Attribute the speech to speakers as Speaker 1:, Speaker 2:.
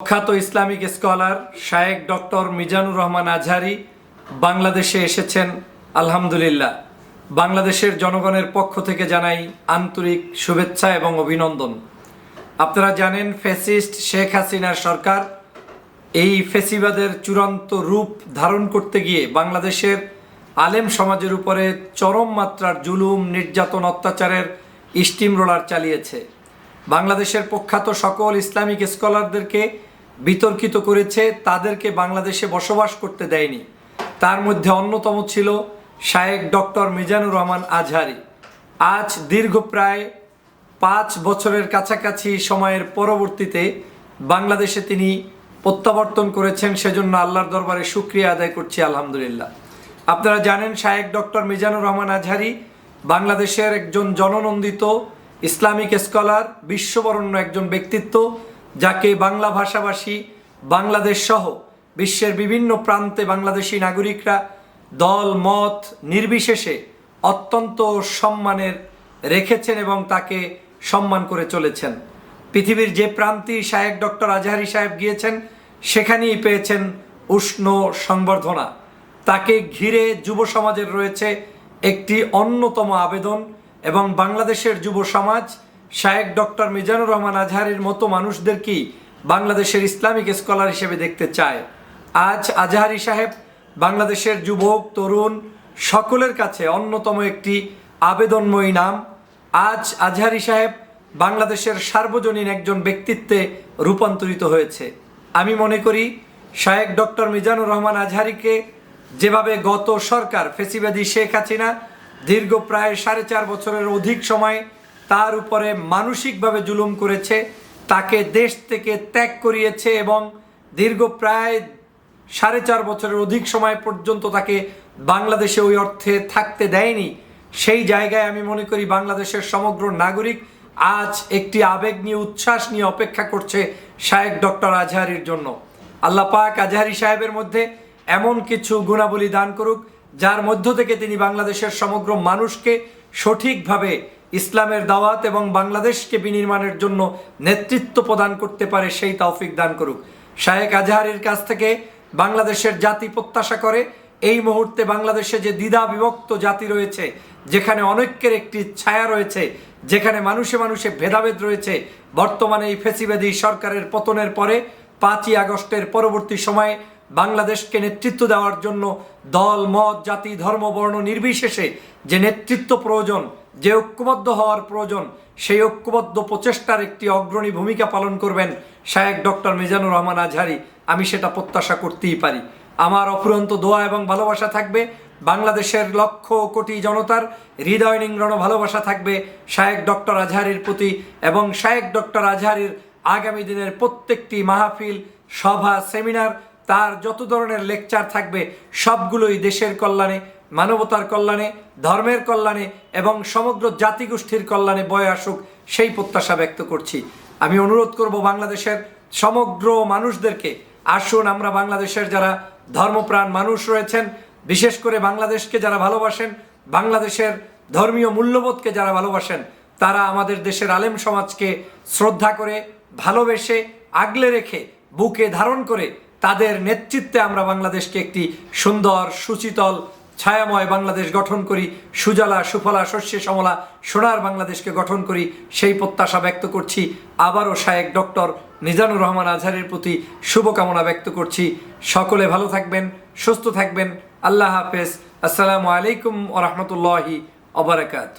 Speaker 1: প্রখ্যাত Islamic scholar শায়েক doctor Mizanur Rahman Azhari বাংলাদেশে এসেছেন, আলহামদুলিল্লাহ। বাংলাদেশের জনগণের পক্ষ থেকে জানাই আন্তরিক শুভেচ্ছা এবং অভিনন্দন। আপনারা জানেন ফেসিস্ট শেখ হাসিনার সরকার এই ফেসিবাদের চূড়ান্ত রূপ ধারণ করতে গিয়ে বাংলাদেশের আলেম সমাজের উপরে চরম মাত্রার জুলুম, নির্যাতন, অত্যাচারের স্টিম রোলার চালিয়েছে। বাংলাদেশের প্রখ্যাত সকল ইসলামিক স্কলারদেরকে বিতর্কিত করেছে, তাদেরকে বাংলাদেশে বসবাস করতে দেয়নি। তার মধ্যে অন্যতম ছিল শায়েক ডক্টর মিজানুর রহমান আজহারি। আজ দীর্ঘ প্রায় পাঁচ বছরের কাছাকাছি সময়ের পরবর্তীতে বাংলাদেশে তিনি প্রত্যাবর্তন করেছেন, সেজন্য আল্লাহর দরবারে শুক্রিয়া আদায় করছি, আলহামদুলিল্লাহ। আপনারা জানেন, শায়েক ডক্টর মিজানুর রহমান আজহারি বাংলাদেশের একজন জননন্দিত ইসলামিক স্কলার, বিশ্ববরণ্য একজন ব্যক্তিত্ব। যাকে বাংলা ভাষাভাষী, বাংলাদেশ সহ বিশ্বের বিভিন্ন প্রান্তে বাংলাদেশি নাগরিকরা দল, মত নির্বিশেষে অত্যন্ত সম্মানের রেখেছেন এবং তাকে সম্মান করে চলেছেন। পৃথিবীর যে প্রান্তি শায়েক ডক্টর আজহারি সাহেব গিয়েছেন, সেখানেই পেয়েছেন উষ্ণ সংবর্ধনা। তাকে ঘিরে যুব সমাজের রয়েছে একটি অন্যতম আবেদন এবং বাংলাদেশের যুব সমাজ শায়েক ডক্টর মিজানুর রহমান আজহারির মতো মানুষদেরকেই বাংলাদেশের ইসলামিক স্কলার হিসেবে দেখতে চায়? আজ আজহারি সাহেব বাংলাদেশের যুবক, তরুণ সকলের কাছে অন্যতম একটি আবেদনময়ী নাম। আজ আজহারি সাহেব বাংলাদেশের সার্বজনীন একজন ব্যক্তিত্বে রূপান্তরিত হয়েছে। আমি মনে করি শায়েক ডক্টর মিজানুর রহমান আজহারিকে যেভাবে গত সরকার ফেসিবাদী শেখ হাসিনা দীর্ঘ প্রায় সাড়ে চার বছরের অধিক সময় তার উপরে মানসিকভাবে জুলুম করেছে, তাকে দেশ থেকে ত্যাগ করিয়েছে এবং দীর্ঘ প্রায় সাড়ে চার বছরের অধিক সময় পর্যন্ত তাকে বাংলাদেশে ওই অর্থে থাকতে দেয়নি। সেই জায়গায় আমি মনে করি বাংলাদেশের সমগ্র নাগরিক আজ একটি আবেগ নিয়ে, উচ্ছ্বাস নিয়ে অপেক্ষা করছে শায়েক ডক্টর আজহারির জন্য। আল্লাহ পাক আজহারি সাহেবের মধ্যে এমন কিছু গুণাবলী দান করুক, যার মধ্য থেকে তিনি বাংলাদেশের সমগ্র মানুষকে সঠিকভাবে ইসলামের দাওয়াত এবং বাংলাদেশকে বিনির্মাণের জন্য নেতৃত্ব প্রদান করতে পারে সেই তৌফিক দান করুক। শায়েক আজহারির কাছ থেকে বাংলাদেশের জাতি প্রত্যাশা করে, এই মুহূর্তে বাংলাদেশে যে দ্বিধা বিভক্ত জাতি রয়েছে, যেখানে অনৈক্যের একটি ছায়া রয়েছে, যেখানে মানুষে মানুষে ভেদাভেদ রয়েছে, বর্তমানে এই ফেসিবাদী সরকারের পতনের পরে, পাঁচই আগস্টের পরবর্তী সময়ে বাংলাদেশকে নেতৃত্ব দেওয়ার জন্য দল, মত, জাতি, ধর্ম, বর্ণ নির্বিশেষে যে নেতৃত্ব প্রয়োজন, যে ঐক্যবদ্ধ হওয়ার প্রয়োজন, সেই ঐক্যবদ্ধ প্রচেষ্টার একটি অগ্রণী ভূমিকা পালন করবেন শায়েক ডক্টর মিজানুর রহমান আজহারি। আমি সেটা প্রত্যাশা করতেই পারি। আমার অফুরন্ত দোয়া এবং ভালোবাসা থাকবে বাংলাদেশের লক্ষ কোটি জনতার হৃদয় নিংড়ানো ভালোবাসা থাকবে শায়েক ডক্টর আজহারির প্রতি এবং শায়েক ডক্টর আজহারির আগামী দিনের প্রত্যেকটি মাহফিল, সভা, সেমিনার তার যত ধরনের লেকচার থাকবে, সবগুলোই দেশের কল্যাণে, মানবতার কল্যাণে, ধর্মের কল্যাণে এবং সমগ্র জাতিগোষ্ঠীর কল্যাণে বয়ে আসুক সেই প্রত্যাশা ব্যক্ত করছি। আমি অনুরোধ করব বাংলাদেশের সমগ্র মানুষদেরকে, আসুন আমরা বাংলাদেশের যারা ধর্মপ্রাণ মানুষ রয়েছেন, বিশেষ করে বাংলাদেশকে যারা ভালোবাসেন, বাংলাদেশের ধর্মীয় মূল্যবোধকে যারা ভালোবাসেন, তারা আমাদের দেশের আলেম সমাজকে শ্রদ্ধা করে, ভালোবেসে, আগলে রেখে, বুকে ধারণ করে তাদের নেতৃত্বে আমরা বাংলাদেশকে একটি সুন্দর সুচিতল ছায়াময় বাংলাদেশ গঠন করি। সুজলা, সুফলা, শস্যে সমলা সোনার বাংলাদেশকে গঠন করি, সেই প্রত্যাশা ব্যক্ত করছি। আবারও শায়েক ডক্টর নিজানুর রহমান আজহারের প্রতি শুভকামনা ব্যক্ত করছি। সকলে ভালো থাকবেন, সুস্থ থাকবেন। আল্লাহ হাফেজ। আসসালামু আলাইকুম ওরহমতুল্লাহি অবরাকাত